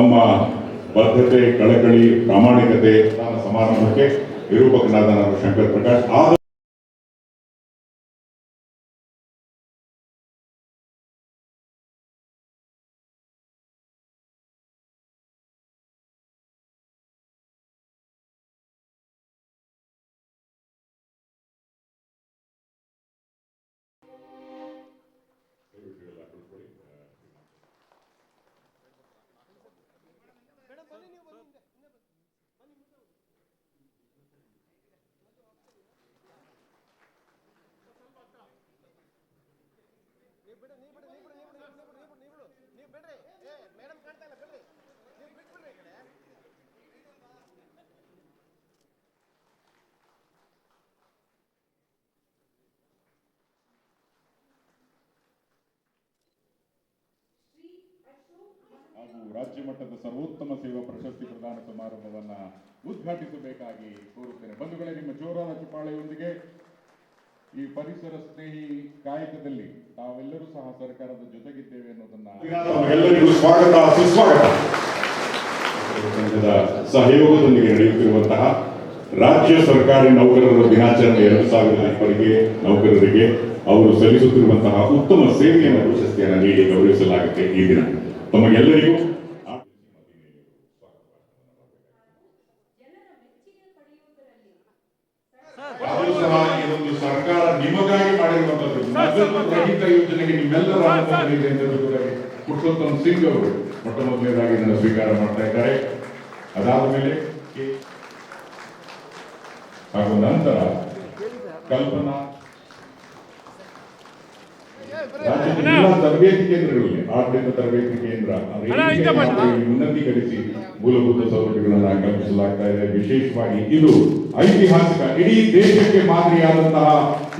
ತಮ್ಮ ಬದ್ಧತೆ ಕಳಕಳಿ ಪ್ರಾಮಾಣಿಕತೆ ಸಮಾರಂಭಕ್ಕೆ ನಿರೂಪಕನಾದ ನಾನು ಶಂಕರ್ ಪ್ರಕಾಶ್. ಹಾಗೂ ರಾಜ್ಯ ಮಟ್ಟದ ಸರ್ವೋತ್ತಮ ಸೇವಾ ಪ್ರಶಸ್ತಿ ಪ್ರದಾನ ಸಮಾರಂಭವನ್ನು ಉದ್ಘಾಟಿಸಬೇಕಾಗಿ ಕೋರುತ್ತೇನೆ. ಬಂಧುಗಳೇ, ನಿಮ್ಮ ಜೋರಾದ ಚುಪಾಳೆಯೊಂದಿಗೆ ಈ ಪರಿಸರ ಸ್ನೇಹಿ ಕಾಯಕದಲ್ಲಿ ತಾವೆಲ್ಲರೂ ಸಹ ಸರ್ಕಾರದ ಜೊತೆಗಿದ್ದೇವೆ ಅನ್ನೋದನ್ನ ಎಲ್ಲರಿಗೂ ಸ್ವಾಗತ, ಸುಸ್ವಾಗತ. ಸಹಯೋಗದೊಂದಿಗೆ ನಡೆಯುತ್ತಿರುವಂತಹ ರಾಜ್ಯ ಸರ್ಕಾರಿ ನೌಕರರ ದಿನಾಚರಣೆ ಎರಡು ಸಾವಿರದ ಇಪ್ಪರಿಗೆ ನೌಕರರಿಗೆ ಅವರು ಸಲ್ಲಿಸುತ್ತಿರುವಂತಹ ಉತ್ತಮ ಸೇವೆಯನ್ನು ಪ್ರಶಸ್ತಿಯನ್ನು ನೀಡಿ ಗೌರವಿಸಲಾಗುತ್ತೆ ಈ ದಿನ. ಇದೊಂದು ಸರ್ಕಾರ ನಿಮಗಾಗಿ ರಹಿತ ಯೋಜನೆಗೆ ನಿಮ್ಮೆಲ್ಲರ ಪುರುಷೋತ್ತಮ್ ಸಿಂಗ್ ಅವರು ಮೊಟ್ಟ ಮೊದಲನೇದಾಗಿ ನನ್ನ ಸ್ವೀಕಾರ ಮಾಡ್ತಾ ಇದ್ದಾರೆ. ಅದಾದ ಮೇಲೆ ಹಾಗೂ ನಂತರ ಕಲ್ಪನಾ ತರಬೇತಿ ಕೇಂದ್ರಗಳಿವೆ ಆಡಳಿತ ತರಬೇತಿ ಕೇಂದ್ರ ಉನ್ನತೀಕರಿಸಿ ಮೂಲಭೂತ ಸೌಲಭ್ಯಗಳನ್ನು ಕಲ್ಪಿಸಲಾಗ್ತಾ ಇದೆ. ವಿಶೇಷವಾಗಿ ಇದು ಐತಿಹಾಸಿಕ ಇಡೀ ದೇಶಕ್ಕೆ ಮಾದರಿಯಾದಂತಹ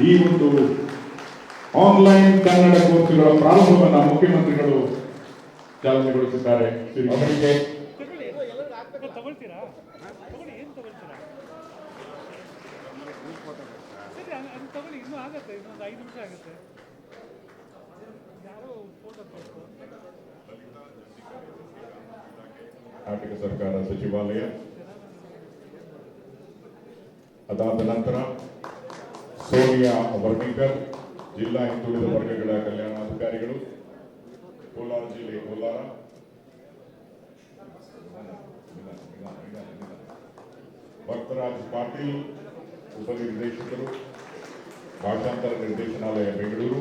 ಈ ಒಂದು ಆನ್ಲೈನ್ ಕನ್ನಡ ಕೋರ್ಸ್ಗಳ ಪ್ರಾರಂಭವನ್ನು ಮುಖ್ಯಮಂತ್ರಿಗಳು ಚಾಲನೆಗೊಳಿಸಿದ್ದಾರೆ. ಅವರಿಗೆ ತಗೊಳ್ಳಿ. ಇನ್ನೂ ಆಗತ್ತೆ ಇನ್ನೊಂದು ಐದು ನಿಮಿಷ ಆಗುತ್ತೆ. ಕರ್ನಾಟಕ ಸರ್ಕಾರ ಸಚಿವಾಲಯ. ಅದಾದ ನಂತರ ಸೋನಿಯಾ ವರ್ಣಿಕರ್, ಜಿಲ್ಲಾ ಹಿಂದುಳಿದ ವರ್ಗಗಳ ಕಲ್ಯಾಣಾಧಿಕಾರಿಗಳು, ಕೋಲಾರ ಜಿಲ್ಲೆ ಕೋಲಾರ. ಭಕ್ತರಾಜ್ ಪಾಟೀಲ್, ಉಪನಿರ್ದೇಶಕರು, ಭಾಷಾಂತರ ನಿರ್ದೇಶನಾಲಯ ಬೆಂಗಳೂರು.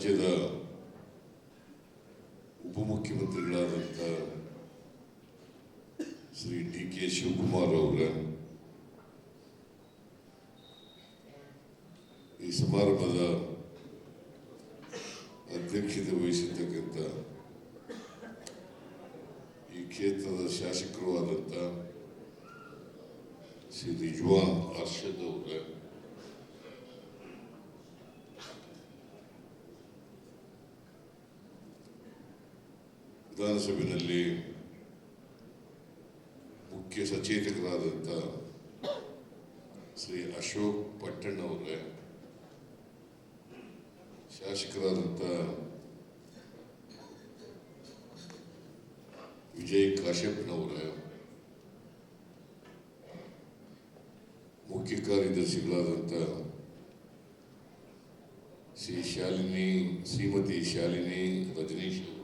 ರಾಜ್ಯದ ಉಪಮುಖ್ಯಮಂತ್ರಿಗಳಾದಂಥ ಶ್ರೀ ಡಿ ಕೆ ಶಿವಕುಮಾರ್ ಅವರ, ಈ ಸಮಾರಂಭದ ಅಧ್ಯಕ್ಷತೆ ವಹಿಸಿರ್ತಕ್ಕಂಥ ಈ ಕ್ಷೇತ್ರದ ಶಾಸಕರು ಆದಂಥ ಶ್ರೀ ರಿಜ್ವಾನ್ ಅರ್ಷದ್ ಅವರ ವಿಧಾನಸಭೆಯಲ್ಲಿ ಮುಖ್ಯ ಸಚೇತಕರಾದಂಥ ಶ್ರೀ ಅಶೋಕ್ ಪಟ್ಟಣ್ ಅವರೇ ಶಾಸಕರಾದಂಥ ವಿಜಯ್ ಕಾಶ್ಯಪ್ನವರ ಮುಖ್ಯ ಕಾರ್ಯದರ್ಶಿಗಳಾದಂಥ ಶ್ರೀ ಶಾಲಿನಿ, ಶ್ರೀಮತಿ ಶಾಲಿನಿ ರಜನೀಶ್ ಅವರ.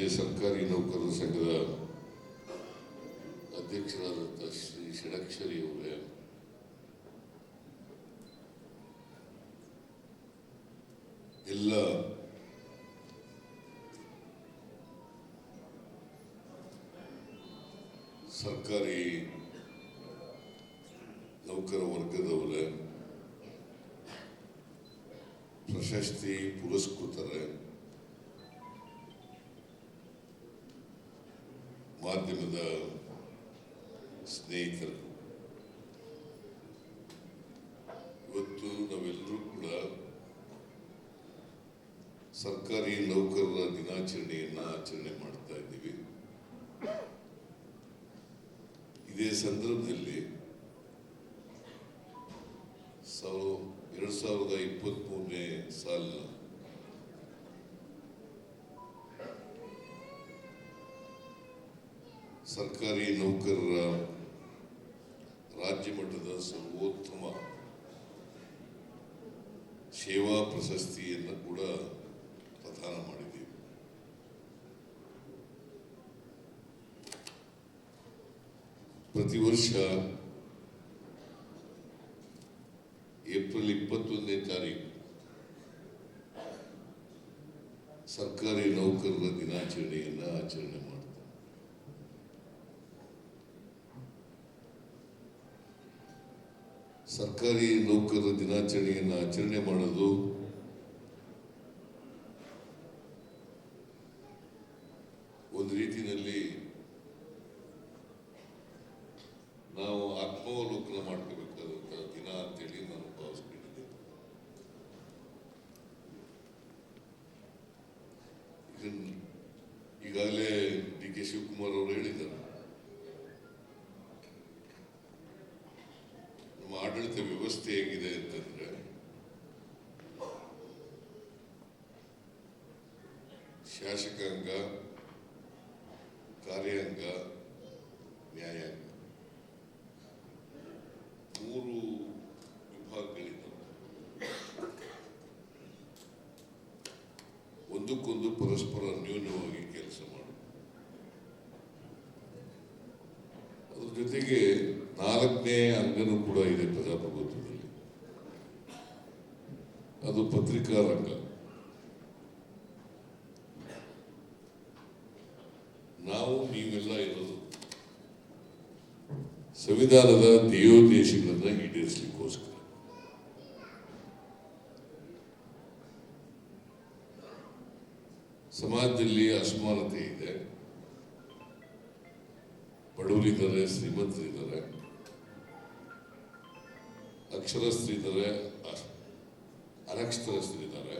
ರಾಜ್ಯ ಸರ್ಕಾರಿ ನೌಕರರ ಸಂಘದ ಅಧ್ಯಕ್ಷರಾದಂಥ ಶ್ರೀ ಷಡಕ್ಷರಿ ಅವರೇ. ಎಲ್ಲ ಸರ್ಕಾರಿ ನೌಕರ ವರ್ಗದವರೇ ಪ್ರಶಸ್ತಿ ಪುರಸ್ಕೃತರೇ. ಮಾಧ್ಯಮದ ಸ್ನೇಹಿತರು. ಇವತ್ತು ನಾವೆಲ್ಲರೂ ಕೂಡ ಸರ್ಕಾರಿ ನೌಕರರ ದಿನಾಚರಣೆಯನ್ನ ಆಚರಣೆ ಮಾಡ್ತಾ ಇದ್ದೀವಿ. ಇದೇ ಸಂದರ್ಭದಲ್ಲಿ ಸರ್ಕಾರಿ ನೌಕರರ ರಾಜ್ಯ ಮಟ್ಟದ ಸರ್ವೋತ್ತಮ ಸೇವಾ ಪ್ರಶಸ್ತಿಯನ್ನು ಕೂಡ ಪ್ರದಾನ ಮಾಡಿದ್ದೀವಿ. ಪ್ರತಿ ವರ್ಷ ಏಪ್ರಿಲ್ ಇಪ್ಪತ್ತೊಂದನೇ ತಾರೀಕು ಸರ್ಕಾರಿ ನೌಕರರ ದಿನಾಚರಣೆಯನ್ನು ಆಚರಣೆ ಮಾಡ್ತಾರೆ ಸರ್ಕಾರಿ ನೌಕರರ ದಿನಾಚರಣೆಯನ್ನು ಆಚರಣೆ ಮಾಡೋದು ಒಂದು ರೀತಿಯಲ್ಲಿ ನಾವು ಆತ್ಮಾವಲೋಕನ ಮಾಡ್ಕೋಬೇಕಾದಂಥ ದಿನ ಅಂತೇಳಿ ನಾನು ಭಾವಿಸ್ಕೊಂಡಿದ್ದೆ ಇದನ್ನ ಈಗಾಗಲೇ ಡಿ ಕೆ ಶಿವಕುಮಾರ್ ಅವರು ಹೇಳಿದ್ದಾರೆ ನಮ್ಮ ಆಡಳಿತ ವ್ಯವಸ್ಥೆ ಹೇಗಿದೆ ಅಂತಂದ್ರೆ ಶಾಸಕಾಂಗ, ಕಾರ್ಯಾಂಗ, ನ್ಯಾಯಾಂಗ. ಮೂರು ವಿಭಾಗಗಳಿದ್ದವು. ಒಂದಕ್ಕೊಂದು ಪರಸ್ಪರ ನ್ಯೂನವಾಗಿ ಕೆಲಸ ಮಾಡುತ್ತೆ ಅದ್ರ ಜೊತೆಗೆ ನಾಲ್ಕನೇ ಅಂಗನೂ ಕೂಡ ಇದೆ ಪ್ರಜಾಪ್ರಭುತ್ವದಲ್ಲಿ. ಅದು ಪತ್ರಿಕಾ ರಂಗ ನಾವು ನೀವೆಲ್ಲ ಇರೋದು ಸಂವಿಧಾನದ ಧ್ಯೇಯೋದ್ದೇಶಗಳನ್ನ ಈಡೇರಿಸಲಿಕ್ಕೋಸ್ಕರ. ಸಮಾಜದಲ್ಲಿ ಅಸಮಾನತೆ ಇದೆ. ಬಡವರಿದ್ದಾರೆ ಶ್ರೀಮಂತರಿದ್ದಾರೆ. ಅಕ್ಷರಸ್ಥರಿದ್ದಾರೆ ಅನಕ್ಷರಸ್ಥರಿದ್ದಾರೆ.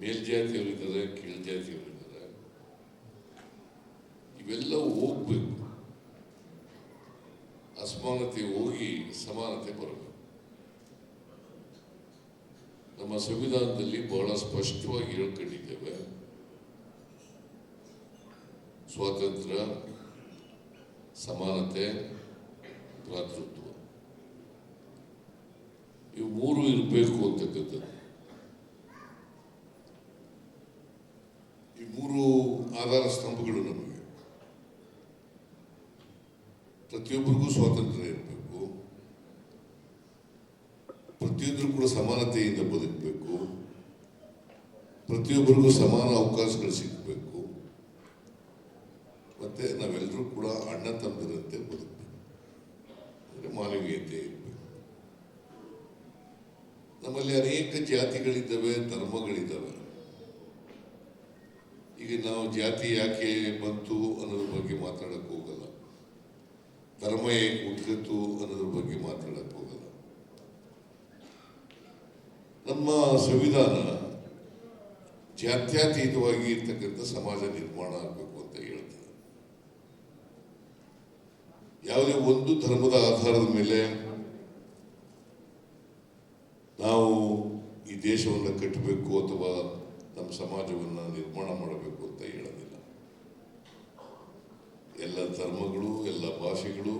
ಮೇಲ್ಜಾತಿಯವರಿದ್ದಾರೆ ಕೀಳ್ಜಾತಿಯವರಿದ್ದಾರೆ. ಇವೆಲ್ಲ ಹೋಗ್ಬೇಕು. ಅಸಮಾನತೆ ಹೋಗಿ ಸಮಾನತೆ ಬರಬೇಕು. ನಮ್ಮ ಸಂವಿಧಾನದಲ್ಲಿ ಬಹಳ ಸ್ಪಷ್ಟವಾಗಿ ಹೇಳ್ಕೊಂಡಿದ್ದೇವೆ. ಸ್ವಾತಂತ್ರ್ಯ, ಸಮಾನತೆ, ಭ್ರಾತೃತ್ವ. ಇವು ಮೂರು ಇರಬೇಕು ಅಂತಕ್ಕಂಥದ್ದು. ಈ ಮೂರು ಆಧಾರ ಸ್ತಂಭಗಳು ನಮಗೆ. ಪ್ರತಿಯೊಬ್ಬರಿಗೂ ಸ್ವಾತಂತ್ರ್ಯ ಇರಬೇಕು. ಪ್ರತಿಯೊಬ್ಬರು ಕೂಡ ಸಮಾನತೆಯಿಂದ ಬದುಕಬೇಕು. ಪ್ರತಿಯೊಬ್ಬರಿಗೂ ಸಮಾನ ಅವಕಾಶಗಳು ಸಿಗಬೇಕು. ಮತ್ತೆ ನಾವೆಲ್ಲರೂ ಕೂಡ ಅಣ್ಣ ತಮ್ಮದಿರಂತೆ ಬದುಕಬೇಕು. ಅಂದರೆ ಮಾನವೀಯತೆ ಇರಬೇಕು. ನಮ್ಮಲ್ಲಿ ಅನೇಕ ಜಾತಿಗಳಿದ್ದಾವೆ, ಧರ್ಮಗಳಿದ್ದಾವೆ. ಈಗ ನಾವು ಜಾತಿ ಯಾಕೆ ಬಂತು ಅನ್ನೋದ್ರ ಬಗ್ಗೆ ಮಾತಾಡಕ್ಕೆ ಹೋಗಲ್ಲ. ಧರ್ಮ ಹೇಗೆ ಹುಟ್ಟಿತು ಅನ್ನೋದ್ರ ಬಗ್ಗೆ ಮಾತಾಡಕ್ಕೆ ಹೋಗಲ್ಲ. ನಮ್ಮ ಸಂವಿಧಾನ ಜಾತ್ಯತೀತವಾಗಿ ಇರ್ತಕ್ಕಂಥ ಸಮಾಜ ನಿರ್ಮಾಣ ಆಗಬೇಕು ಅಂತ ಹೇಳ್ತದೆ. ಯಾವುದೇ ಒಂದು ಧರ್ಮದ ಆಧಾರದ ಮೇಲೆ ನಾವು ಈ ದೇಶವನ್ನು ಕಟ್ಟಬೇಕು ಅಥವಾ ನಮ್ಮ ಸಮಾಜವನ್ನು ನಿರ್ಮಾಣ ಮಾಡಬೇಕು ಅಂತ ಹೇಳೋದಿಲ್ಲ. ಎಲ್ಲ ಧರ್ಮಗಳು, ಎಲ್ಲ ಭಾಷೆಗಳು,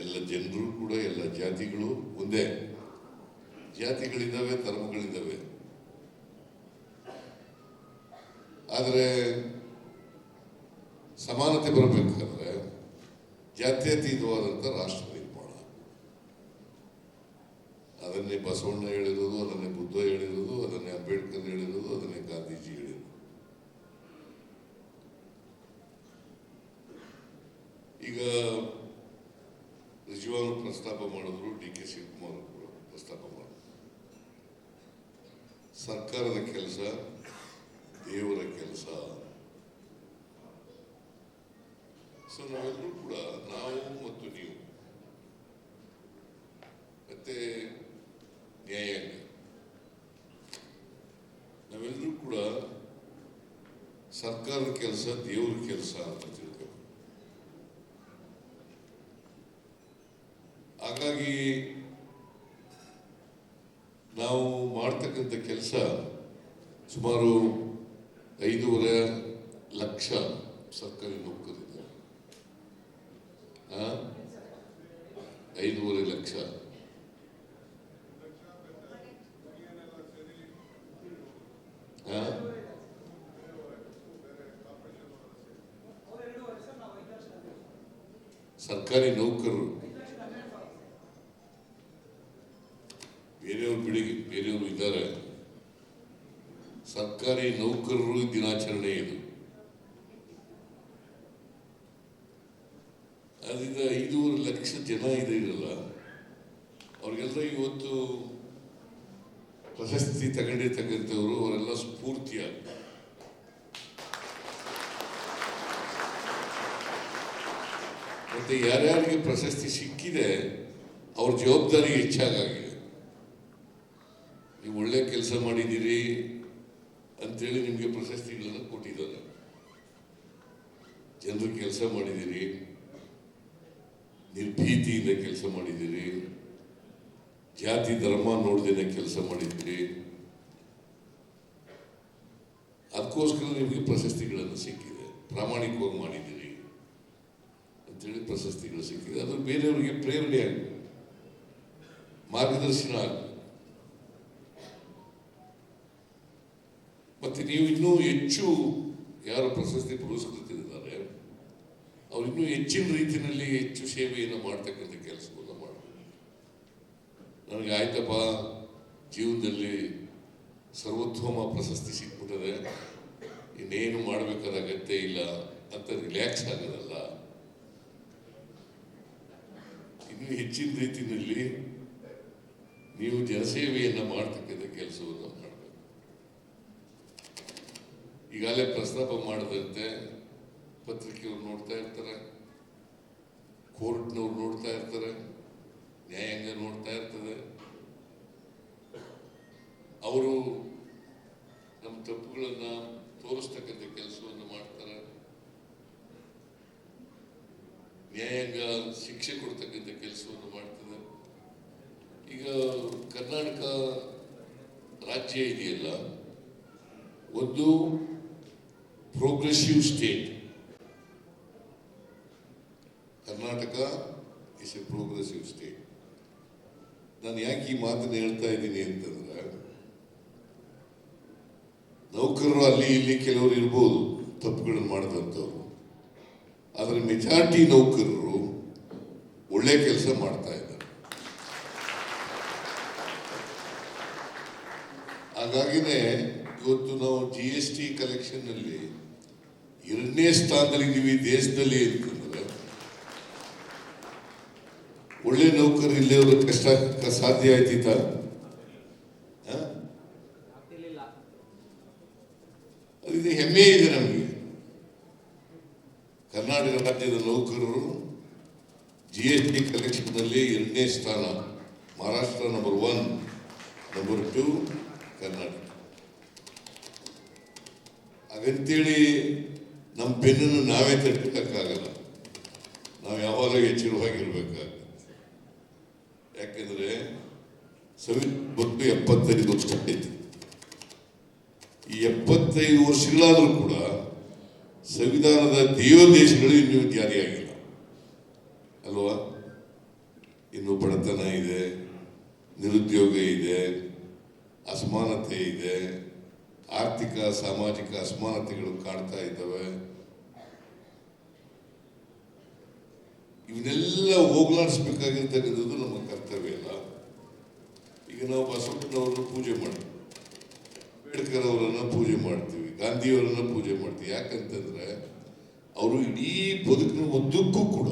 ಎಲ್ಲ ಜನರು ಕೂಡ, ಎಲ್ಲ ಜಾತಿಗಳು ಒಂದೇ. ಜಾತಿಗಳಿದ್ದಾವೆ, ಧರ್ಮಗಳಿದ್ದಾವೆ. ಆದರೆ ಸಮಾನತೆ ಬರಬೇಕಾದ್ರೆ ಜಾತ್ಯತೀತವಾದಂಥ ರಾಷ್ಟ್ರ ನಿರ್ಮಾಣ. ಅದನ್ನೇ ಬಸವಣ್ಣ ಹೇಳಿರೋದು, ಅದನ್ನೇ ಬುದ್ಧ ಹೇಳಿರೋದು, ಅದನ್ನೇ ಅಂಬೇಡ್ಕರ್ ಹೇಳಿರೋದು, ಅದನ್ನೇ ಗಾಂಧೀಜಿ ಹೇಳಿರೋದು ಈಗ ನಿಜವಾಗ್ಲೂ ಪ್ರಸ್ತಾಪ ಮಾಡಿದ್ರು ಡಿ ಕೆ ಶಿವಕುಮಾರ್ ಕೂಡ ಪ್ರಸ್ತಾಪ ಮಾಡಿದ್ರು. ಸರ್ಕಾರದ ಕೆಲಸ, ದೇವರ ಕೆಲಸ. ಸೊ ನಾವೆಲ್ಲರೂ ಕೂಡ ನಾವು ಮತ್ತು ನೀವು. ಮತ್ತೆ ನ್ಯಾಯಾಂಗ. ನಾವೆಲ್ಲರೂ ಕೂಡ ಸರ್ಕಾರದ ಕೆಲಸ, ದೇವರ ಕೆಲಸ ಅಂತ ತಿಳ್ಬೇಕು ಹಾಗಾಗಿ ನಾವು ಮಾಡ್ತಕ್ಕಂಥ ಕೆಲಸ ಸುಮಾರು ಐದೂವರೆ ಲಕ್ಷ ಸರ್ಕಾರಿ ನೌಕರಿದ್ದಾರೆ ಆ? ಐದೂವರೆ ಲಕ್ಷ ಆ? ಸರ್ಕಾರಿ ನೌಕರರು ಬೇರೆಯವರು ಬಿಡಿ ಬೇರೆಯವರು ಇದ್ದಾರೆ ಸರ್ಕಾರಿ ನೌಕರರು ದಿನಾಚರಣೆ ಇದು ಅದರಿಂದ ಐದೂವರೆ ಲಕ್ಷ ಜನ ಇದೆ ಇರಲ್ಲ ಅವ್ರಿಗೆಲ್ಲ ಇವತ್ತು ಪ್ರಶಸ್ತಿ ತಗೊಂಡೇ ತಗೊಂಡಿರ್ತಕ್ಕಂಥವ್ರು, ಅವರೆಲ್ಲ ಸ್ಫೂರ್ತಿಯಾಗ. ಮತ್ತೆ ಯಾರ್ಯಾರಿಗೆ ಪ್ರಶಸ್ತಿ ಸಿಕ್ಕಿದೆ, ಅವ್ರ ಜವಾಬ್ದಾರಿ ಹೆಚ್ಚಾಗಿದೆ ನೀವು ಒಳ್ಳೆ ಕೆಲಸ ಮಾಡಿದ್ದೀರಿ ಅಂತೇಳಿ ನಿಮಗೆ ಪ್ರಶಸ್ತಿಗಳನ್ನು ಕೊಟ್ಟಿದ್ದಾರೆ. ಜನರು ಕೆಲಸ ಮಾಡಿದ್ದೀರಿ ನಿರ್ಭೀತಿಯಿಂದ ಕೆಲಸ ಮಾಡಿದ್ದೀರಿ. ಜಾತಿ, ಧರ್ಮ ನೋಡ್ದೇನೆ ಕೆಲಸ ಮಾಡಿದ್ದೀರಿ. ಅದಕ್ಕೋಸ್ಕರ ನಿಮಗೆ ಪ್ರಶಸ್ತಿಗಳನ್ನು ಸಿಕ್ಕಿದೆ. ಪ್ರಾಮಾಣಿಕವಾಗಿ ಮಾಡಿದ್ದೀರಿ. ಅಂತೇಳಿ ಪ್ರಶಸ್ತಿಗಳು ಸಿಕ್ಕಿದೆ. ಅದು ಬೇರೆಯವರಿಗೆ ಪ್ರೇರಣೆ ಆಗಬೇಕು. ಮಾರ್ಗದರ್ಶನ ಆಗ ಮತ್ತೆ ನೀವು ಇನ್ನೂ ಹೆಚ್ಚು ಯಾರು ಪ್ರಶಸ್ತಿ ಪುರಸ್ಕೃತರಿದ್ದಾರೆ ಅವ್ರು ಇನ್ನೂ ಹೆಚ್ಚಿನ ರೀತಿಯಲ್ಲಿ ಹೆಚ್ಚು ಸೇವೆಯನ್ನು ಮಾಡ್ತಕ್ಕಂಥ ಕೆಲಸವನ್ನು ಮಾಡಬೇಕು ನನಗೆ ಆಯ್ತಪ್ಪ, ಜೀವನದಲ್ಲಿ ಸರ್ವೋತ್ತಮ ಪ್ರಶಸ್ತಿ ಸಿಕ್ಬಿಟ್ಟದೆ. ಇನ್ನೇನು ಮಾಡಬೇಕಾದ ಅಗತ್ಯ ಇಲ್ಲ ಅಂತ ರಿಲ್ಯಾಕ್ಸ್ ಆಗೋದಲ್ಲ. ಇನ್ನು ಹೆಚ್ಚಿನ ರೀತಿಯಲ್ಲಿ ನೀವು ಜನಸೇವೆಯನ್ನು ಮಾಡ್ತಕ್ಕಂಥ ಕೆಲಸವನ್ನು ಮಾಡಬೇಕು. ಈಗಾಗಲೇ ಪ್ರಸ್ತಾಪ ಮಾಡದಂತೆ ಪತ್ರಿಕೆಯವ್ರು ನೋಡ್ತಾ ಇರ್ತಾರೆ, ಕೋರ್ಟ್ನವ್ರು ನೋಡ್ತಾ ಇರ್ತಾರೆ, ನ್ಯಾಯಾಂಗ ನೋಡ್ತಾ ಇರ್ತದೆ. ಅವರು ನಮ್ಮ ತಪ್ಪುಗಳನ್ನ ತೋರಿಸ್ತಕ್ಕಂಥ ಕೆಲಸವನ್ನು ಮಾಡ್ತಾರೆ. ನ್ಯಾಯಾಂಗ ಶಿಕ್ಷೆ ಕೊಡ್ತಕ್ಕಂಥ ಕೆಲಸವನ್ನು ಮಾಡ್ತದೆ. ಈಗ ಕರ್ನಾಟಕ ರಾಜ್ಯ ಇದೆಯಲ್ಲ, ಒಂದು progressive state Karnataka is a progressive state ನಾನು ಯಾಕೆ ಈ ಮಾತನ್ನು ಹೇಳ್ತಾ ಇದ್ದೀನಿ ಅಂತಂದ್ರೆ, ನೌಕರರು ಅಲ್ಲಿ ಇಲ್ಲಿ ಕೆಲವರು ಇರ್ಬೋದು, ತಪ್ಪುಗಳನ್ನು ಮಾಡಿದಂಥವ್ರು. ಆದರೆ ಮೆಜಾರಿಟಿ ನೌಕರರು ಒಳ್ಳೆ ಕೆಲಸ ಮಾಡ್ತಾ ಇದ್ದಾರೆ. ಹಾಗಾಗಿನೇ ಇವತ್ತು ನಾವು ಜಿ ಎಸ್ ಟಿ ಕಲೆಕ್ಷನ್ನಲ್ಲಿ ಎರಡನೇ ಸ್ಥಾನದಲ್ಲಿದ್ದೀವಿ ದೇಶದಲ್ಲಿ ಅಂತಂದ್ರೆ ಒಳ್ಳೆ ನೌಕರರು ಇಲ್ಲೇ ಕಷ್ಟ, ಸಾಧ್ಯ ಆಯ್ತಿತ್ತ? ಅದರಿಂದ ಹೆಮ್ಮೆ ಇದೆ ನಮಗೆ. ಕರ್ನಾಟಕ ರಾಜ್ಯದ ನೌಕರರು ಜಿ ಎಸ್ ಟಿ ಕಲೆಕ್ಷನ್ನಲ್ಲಿ ಎರಡನೇ ಸ್ಥಾನ. Maharashtra number one number two Karnataka. ಹಾಗಂತೇಳಿ ನಮ್ಮ ಬೆನ್ನನ್ನು ನಾವೇ ತಟ್ಟಕ್ಕಾಗಲ್ಲ ನಾವು ಯಾವಾಗಲೂ ಎಚ್ಚರವಾಗಿರ್ಬೇಕಾಗುತ್ತೆ ಯಾಕೆಂದ್ರೆ ಸವಿ ಬಂದು ಎಪ್ಪತ್ತೈದು ವರ್ಷ ಐತಿ ಈ ಎಪ್ಪತ್ತೈದು ವರ್ಷಗಳಾದರೂ ಕೂಡ ಸಂವಿಧಾನದ ದೇವದೇಶಗಳು ಇನ್ನೂ ಜಾರಿಯಾಗಿಲ್ಲ ಅಲ್ವಾ? ಇನ್ನು ಬಡತನ ಇದೆ, ನಿರುದ್ಯೋಗ ಇದೆ, ಅಸಮಾನತೆ ಇದೆ, ಆರ್ಥಿಕ, ಸಾಮಾಜಿಕ ಅಸಮಾನತೆಗಳು ಕಾಡ್ತಾ ಇದ್ದಾವೆ. ಇವನ್ನೆಲ್ಲ ಹೋಗ್ಲಾಡಿಸ್ಬೇಕಾಗಿರ್ತಕ್ಕಂಥದ್ದು ನಮ್ಮ ನಾವು ಬಸವಣ್ಣನವ್ರನ್ನ ಪೂಜೆ ಮಾಡ್ತೀವಿ. ಅಂಬೇಡ್ಕರ್ ಅವರನ್ನ ಪೂಜೆ ಮಾಡ್ತೀವಿ. ಗಾಂಧಿಯವರನ್ನ ಪೂಜೆ ಮಾಡ್ತೀವಿ. ಯಾಕಂತಂದ್ರೆ ಅವರು ಇಡೀ ಬದುಕಿನ ಉದ್ದಕ್ಕೂ ಕೂಡ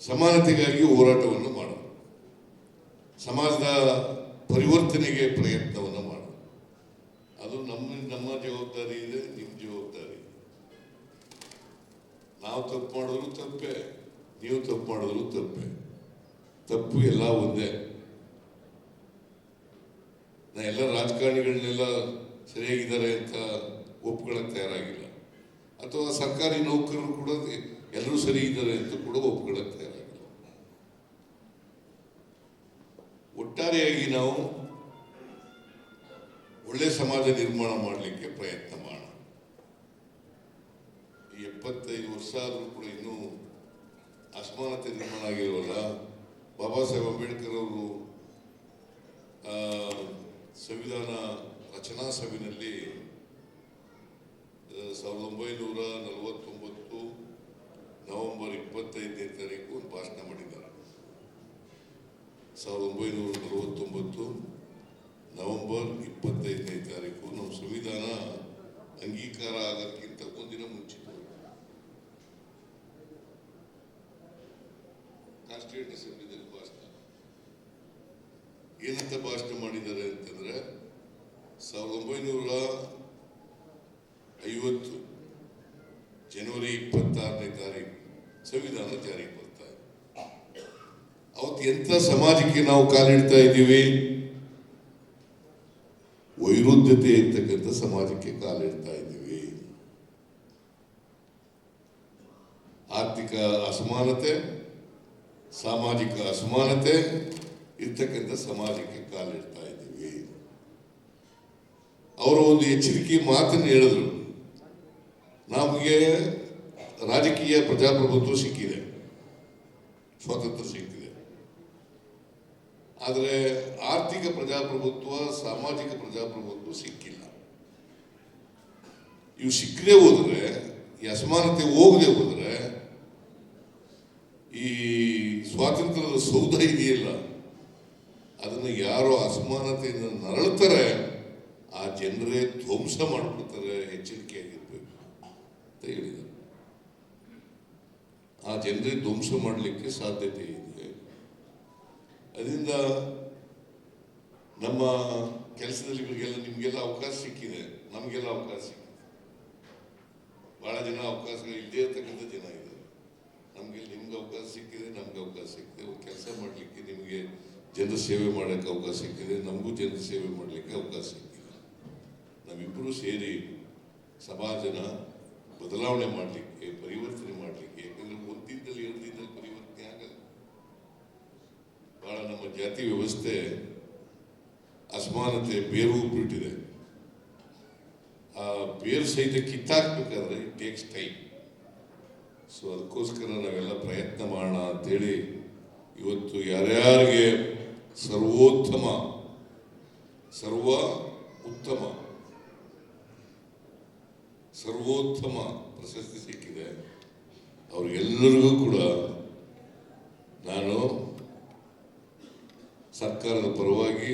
ಸಮಾನತೆಗಾಗಿ ಹೋರಾಟವನ್ನು ಮಾಡೋದು ಸಮಾಜದ ಪರಿವರ್ತನೆಗೆ ಪ್ರಯತ್ನವನ್ನು ಮಾಡೋದು ಅದು ನಮ್ಮ ನಮ್ಮ ಜವಾಬ್ದಾರಿ ಇದೆ ನಿಮ್ಮ ಜವಾಬ್ದಾರಿ ನಾವು ತಪ್ಪು ಮಾಡಿದ್ರು ತಪ್ಪೆ, ನೀವು ತಪ್ಪು ಮಾಡಿದ್ರು ತಪ್ಪೆ. ತಪ್ಪು ಎಲ್ಲ ಒಂದೇ. ನಾ ಎಲ್ಲ ರಾಜಕಾರಣಿಗಳನ್ನೆಲ್ಲ ಸರಿಯಾಗಿದ್ದಾರೆ ಅಂತ ಒಪ್ಕೊಳ್ಳೋಕೆ ತಯಾರಾಗಿಲ್ಲ. ಅಥವಾ ಸರ್ಕಾರಿ ನೌಕರರು ಕೂಡ ಎಲ್ಲರೂ ಸರಿ ಇದ್ದಾರೆ ಅಂತ ಕೂಡ ಒಪ್ಕೊಳ್ಳೋಕೆ ತಯಾರಾಗಿಲ್ಲ. ಒಟ್ಟಾರೆಯಾಗಿ ನಾವು ಒಳ್ಳೆ ಸಮಾಜ ನಿರ್ಮಾಣ ಮಾಡಲಿಕ್ಕೆ ಪ್ರಯತ್ನ ಮಾಡೋಣ. ಎಪ್ಪತ್ತೈದು ವರ್ಷ ಆದರೂ ಕೂಡ ಇನ್ನೂ ಅಸಮಾನತೆ ನಿರ್ಮಾಣ ಆಗಿರೋಲ್ಲ. ಬಾಬಾ ಸಾಹೇಬ್ ಅಂಬೇಡ್ಕರ್ ಅವರು ಸಂವಿಧಾನ ರಚನಾ ಸಭೆಯಲ್ಲಿ ಸಾವಿರದ ಒಂಬೈನೂರ ನಲವತ್ತೊಂಬತ್ತು ನವೆಂಬರ್ ಇಪ್ಪತ್ತೈದನೇ ತಾರೀಕು ಒಂದು ಭಾಷಣ ಮಾಡಿದ್ದಾರೆ. ಸಾವಿರದ ಒಂಬೈನೂರ ನಲವತ್ತೊಂಬತ್ತು ನವೆಂಬರ್ ಇಪ್ಪತ್ತೈದನೇ ತಾರೀಕು ನಮ್ಮ ಸಂವಿಧಾನ ಅಂಗೀಕಾರ ಆಗೋಕ್ಕಿಂತ ಒಂದಿನ ಮುಂಚಿತವಾಗಿ ಕಾನ್ಸ್ಟಿಟ್ಯೂಂಟ್ ಅಸೆಂಬ್ಲಿದಲ್ಲಿ ಭಾಷಣ ಏನಂತ ಭಾಷಣ ಮಾಡಿದ್ದಾರೆ ಅಂತಂದ್ರೆ ಸಾವಿರದ ಒಂಬೈನೂರ ಐವತ್ತು ಜನವರಿ ಇಪ್ಪತ್ತಾರನೇ ತಾರೀಕು ಸಂವಿಧಾನ ಜಾರಿಗೆ ಬರ್ತಾ ಇದೆ ಅವತ್ತು ಎಂಥ ಸಮಾಜಕ್ಕೆ ನಾವು ಕಾಲಿಡ್ತಾ ಇದ್ದೀವಿ. ವೈರುಧ್ಯತೆ ಇರ್ತಕ್ಕಂಥ ಸಮಾಜಕ್ಕೆ ಕಾಲಿಡ್ತಾ ಇದ್ದೀವಿ. ಆರ್ಥಿಕ ಅಸಮಾನತೆ, ಸಾಮಾಜಿಕ ಅಸಮಾನತೆ ಇರ್ತಕ್ಕಂಥ ಸಮಾಜಕ್ಕೆ ಕಾಲಿಡ್ತಾ ಇದ್ದೀವಿ. ಅವರು ಒಂದು ಎಚ್ಚರಿಕೆ ಮಾತನ್ನು ಹೇಳಿದ್ರು. ನಮಗೆ ರಾಜಕೀಯ ಪ್ರಜಾಪ್ರಭುತ್ವ ಸಿಕ್ಕಿದೆ. ಸ್ವಾತಂತ್ರ್ಯ ಸಿಕ್ಕಿದೆ. ಆದರೆ ಆರ್ಥಿಕ ಪ್ರಜಾಪ್ರಭುತ್ವ, ಸಾಮಾಜಿಕ ಪ್ರಜಾಪ್ರಭುತ್ವ ಸಿಕ್ಕಿಲ್ಲ. ಇವು ಸಿಕ್ಕದೆ ಹೋದರೆ, ಈ ಅಸಮಾನತೆ ಹೋಗದೆ ಹೋದರೆ, ಈ ಸ್ವಾತಂತ್ರ್ಯದ ಸೌಧ ಇದೆಯಲ್ಲ, ಅದನ್ನು ಯಾರು ಅಸಮಾನತೆಯಿಂದ ನರಳ್ತಾರೆ, ಆ ಜನರೇ ಧ್ವಂಸ ಮಾಡಿಬಿಡ್ತಾರೆ ಎಚ್ಚರಿಕೆಯಾಗಿರ್ಬೇಕು ಅಂತ ಹೇಳಿದರು ಆ ಜನರೇ ಧ್ವಂಸ ಮಾಡಲಿಕ್ಕೆ ಸಾಧ್ಯತೆ ಇದೆ ಅದರಿಂದ ನಮ್ಮ ಕೆಲಸದಲ್ಲಿ ಇವರಿಗೆಲ್ಲ ನಿಮಗೆಲ್ಲ ಅವಕಾಶ ಸಿಕ್ಕಿದೆ, ನಮಗೆಲ್ಲ ಅವಕಾಶ ಸಿಕ್ಕಿದೆ. ಬಹಳ ಜನ ಅವಕಾಶಗಳು ಇಲ್ಲದೇ ಇರ್ತಕ್ಕಂಥ ಜನ ಇದ್ದಾರೆ. ನಮಗೆ ನಿಮ್ಗೆ ಅವಕಾಶ ಸಿಕ್ಕಿದೆ, ನಮ್ಗೆ ಅವಕಾಶ ಸಿಕ್ಕಿದೆ. ಕೆಲಸ ಮಾಡಲಿಕ್ಕೆ ನಿಮಗೆ ಜನ ಸೇವೆ ಮಾಡೋಕ್ಕೆ ಅವಕಾಶ ಸಿಕ್ಕಿದೆ, ನಮಗೂ ಜನ ಸೇವೆ ಮಾಡಲಿಕ್ಕೆ ಅವಕಾಶ ಸಿಕ್ಕಿದೆ. ನಾವಿಬ್ಬರೂ ಸೇರಿ ಸಮಾಜನ ಬದಲಾವಣೆ ಮಾಡಲಿಕ್ಕೆ ಪರಿವರ್ತನೆ ಮಾಡಲಿಕ್ಕೆ ಯಾಕಂದ್ರೆ ಒಂದು ದಿನದಲ್ಲಿ ಎರಡು ದಿನದಲ್ಲಿ ಪರಿವರ್ತನೆ ಆಗಲ್ಲ ಬಹಳ ನಮ್ಮ ಜಾತಿ ವ್ಯವಸ್ಥೆ ಅಸಮಾನತೆ, ಬೇರು ಬಿಟ್ಟಿದೆ ಆ ಬೇರು ಸಹಿತ ಕಿತ್ತಾಕ್ಬೇಕಾದ್ರೆ ಇಟ್ ಟೇಕ್ಸ್ ಟೈಮ್ ಸೊ ಅದಕ್ಕೋಸ್ಕರ ನಾವೆಲ್ಲ ಪ್ರಯತ್ನ ಮಾಡೋಣ ಅಂತೇಳಿ ಇವತ್ತು ಯಾರ್ಯಾರಿಗೆ ಸರ್ವೋತ್ತಮ, ಸರ್ವ ಉತ್ತಮ, ಸರ್ವೋತ್ತಮ ಪ್ರಶಸ್ತಿ ಸಿಕ್ಕಿದೆ, ಅವ್ರಿಗೆಲ್ಲರಿಗೂ ಕೂಡ ನಾನು ಸರ್ಕಾರದ ಪರವಾಗಿ,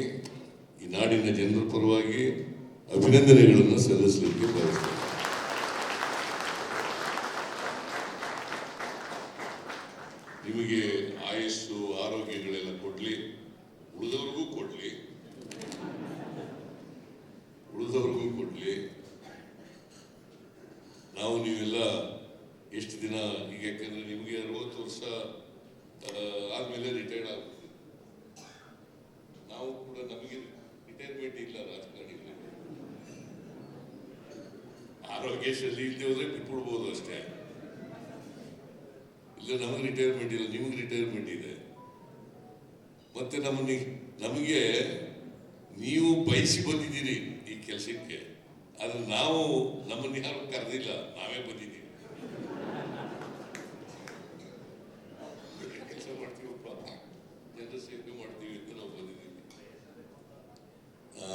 ಈ ನಾಡಿನ ಜನರ ಪರವಾಗಿ ಅಭಿನಂದನೆಗಳನ್ನು ಸಲ್ಲಿಸಲಿಕ್ಕೆ ಬಯಸ್ತೇನೆ. ನಿಮಗೆ ಆಯಸ್ಸು, ಆರೋಗ್ಯಗಳೆಲ್ಲ ಕೊಡಲಿ, ಉಳಿದವ್ರಿಗೂ ಕೊಡಲಿ. ಉಳಿದವ್ರಿಗೂ ಕೊಡಲಿ. ನಾವು ನೀವೆಲ್ಲ ಎಷ್ಟು ದಿನ, ಈಗ ಯಾಕಂದರೆ ನಿಮಗೆ ಅರವತ್ತು ವರ್ಷ ಆದಮೇಲೆ ರಿಟೈರ್ಡ್ ಆಗ್ಬೋದು ನಾವು ಕೂಡ ನಮಗೆ ರಿಟೈರ್ಮೆಂಟ್ ಇಲ್ಲ ರಾಜಕಾರಣಿಗಳು ಆರೋಗ್ಯ ಸರಿ ಇಲ್ಲದೆ ಹೋದ್ರೆ ಬಿಟ್ಬಿಡ್ಬೋದು ಅಷ್ಟೇ. ಇಲ್ಲ ನಮಗೆ ರಿಟೈರ್ಮೆಂಟ್ ಇಲ್ಲ, ನಿಮಗೆ ರಿಟೈರ್ಮೆಂಟ್ ಇದೆ. ಮತ್ತೆ ನಮ್ಮನ್ನ ನಮಗೆ ನೀವು ಬಯಸಿ ಬಂದಿದ್ದೀರಿ ಈ ಕೆಲಸಕ್ಕೆ. ಆದ್ರೆ ನಾವು ನಮ್ಮನ್ನು ಯಾರು ಕರೆದಿಲ್ಲ, ನಾವೇ ಬಂದಿದ್ದೀವಿ ಕೆಲಸ ಮಾಡ್ತೀವಪ್ಪ ಜನರ ಸೇವೆ ಮಾಡ್ತೀವಿ ಅಂತ ನಾವು ಬಂದಿದ್ದೀವಿ ಆ,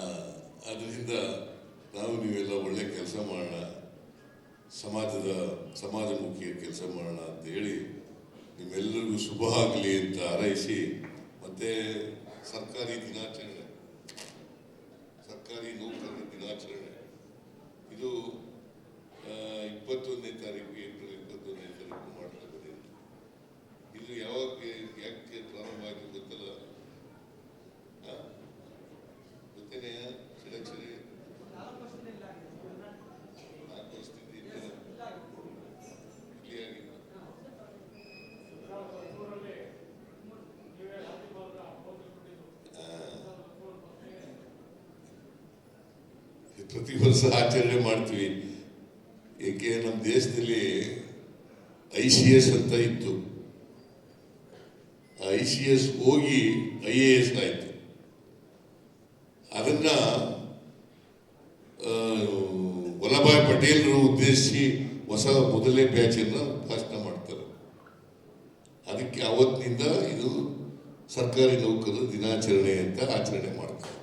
ಅದರಿಂದ ನಾವು ನೀವೆಲ್ಲ ಒಳ್ಳೆ ಕೆಲಸ ಮಾಡೋಣ, ಸಮಾಜದ ಸಮಾಜಮುಖಿಯ ಕೆಲಸ ಮಾಡೋಣ ಅಂತ ಹೇಳಿ ನಿಮ್ಮೆಲ್ಲರಿಗೂ ಶುಭ ಆಗಲಿ ಅಂತ ಹಾರೈಸಿ, ಮತ್ತೆ ಸರ್ಕಾರಿ ದಿನಾಚರಣೆ. ಸರ್ಕಾರಿ ನೌಕರರ ದಿನಾಚರಣೆ ಇದು ಆ, ಇಪ್ಪತ್ತೊಂದನೇ ತಾರೀಕು ಏಪ್ರಿಲ್ ಇಪ್ಪತ್ತೊಂದನೇ ತಾರೀಕು ಮಾಡ್ತಾ ಬಂದಿದೆ ಇದು ಯಾವಾಗ ಯಾಕೆ ಪ್ರಾರಂಭ ಆಗಿದೆ ಗೊತ್ತಲ್ಲ ಆ? ಗೊತ್ತೇನೆಯಾ ಷಡಕ್ಷರಿ ನಾಲ್ಕು ವರ್ಷದಿಂದ ಇದ್ದೇನೆ. ಇಲ್ಲಿ ಆಗಿಲ್ಲ. ಇದು ಪ್ರತಿ ವರ್ಷ ಆಚರಣೆ ಮಾಡ್ತೀವಿ. ಏಕೆ ನಮ್ಮ ದೇಶದಲ್ಲಿ ಐ ಸಿ ಎಸ್ ಅಂತ ಇತ್ತು. ಐ ಸಿ ಎಸ್ ಹೋಗಿ ಐ ಎ ಎಸ್ ಆಯಿತು ಅದನ್ನ ಆ, ವಲ್ಲಭಾಯ್ ಪಟೇಲ್ರು ಉದ್ದೇಶಿಸಿ ಹೊಸ ಮೊದಲನೇ ಬ್ಯಾಚನ್ನು ಭಾಷಣ ಮಾಡ್ತಾರೆ ಅದಕ್ಕೆ ಅವತ್ತಿನಿಂದ ಇದು ಸರ್ಕಾರಿ ನೌಕರರ ದಿನಾಚರಣೆ ಅಂತ ಆಚರಣೆ ಮಾಡ್ತಾರೆ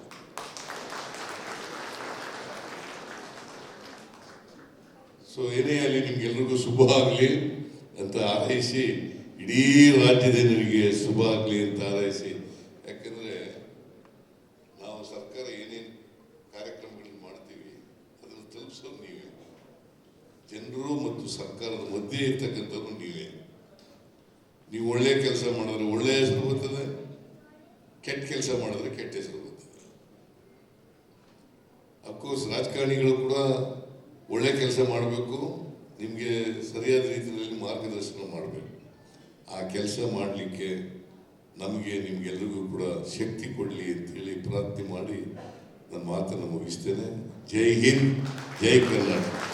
ಸೊ ಏನೇ ಆಗಲಿ ನಿಮ್ಗೆಲ್ರಿಗೂ ಶುಭ ಆಗಲಿ ಅಂತ ಹಾರೈಸಿ ಜನರಿಗೆ ಶುಭ ಆಗಲಿ ಅಂತ ಹಾರೈಸಿ ಯಾಕಂದ್ರೆ ನಾವು ಸರ್ಕಾರ ಏನೇನು ಕಾರ್ಯಕ್ರಮಗಳನ್ನು ಮಾಡ್ತೀವಿ, ಅದನ್ನು ತಲುಪಿಸೋದು ನೀವೇ. ಜನರು ಮತ್ತು ಸರ್ಕಾರದ ಮಧ್ಯೆ ಇರ್ತಕ್ಕಂಥವ್ರು ನೀವೇ. ನೀವು ಒಳ್ಳೆ ಕೆಲಸ ಮಾಡಿದ್ರೆ ಒಳ್ಳೆ ಹೆಸರು ಬರ್ತದೆ, ಕೆಟ್ಟ ಕೆಲಸ ಮಾಡಿದ್ರೆ ಕೆಟ್ಟ ಹೆಸರು ಬರ್ತದೆ. ಅಫ್ಕೋರ್ಸ್ ರಾಜಕಾರಣಿಗಳು ಕೂಡ ಒಳ್ಳೆ ಕೆಲಸ ಮಾಡಬೇಕು, ನಿಮಗೆ ಸರಿಯಾದ ರೀತಿಯಲ್ಲಿ ಮಾರ್ಗದರ್ಶನ ಮಾಡಬೇಕು. ಆ ಕೆಲಸ ಮಾಡಲಿಕ್ಕೆ ನಮಗೆ ನಿಮಗೆಲ್ಲರಿಗೂ ಕೂಡ ಶಕ್ತಿ ಕೊಡಲಿ ಅಂತೇಳಿ ಪ್ರಾರ್ಥನೆ ಮಾಡಿ ನನ್ನ ಮಾತನ್ನು ಮುಗಿಸ್ತೇನೆ. ಜೈ ಹಿಂದ್, ಜೈ ಕರ್ನಾಟಕ.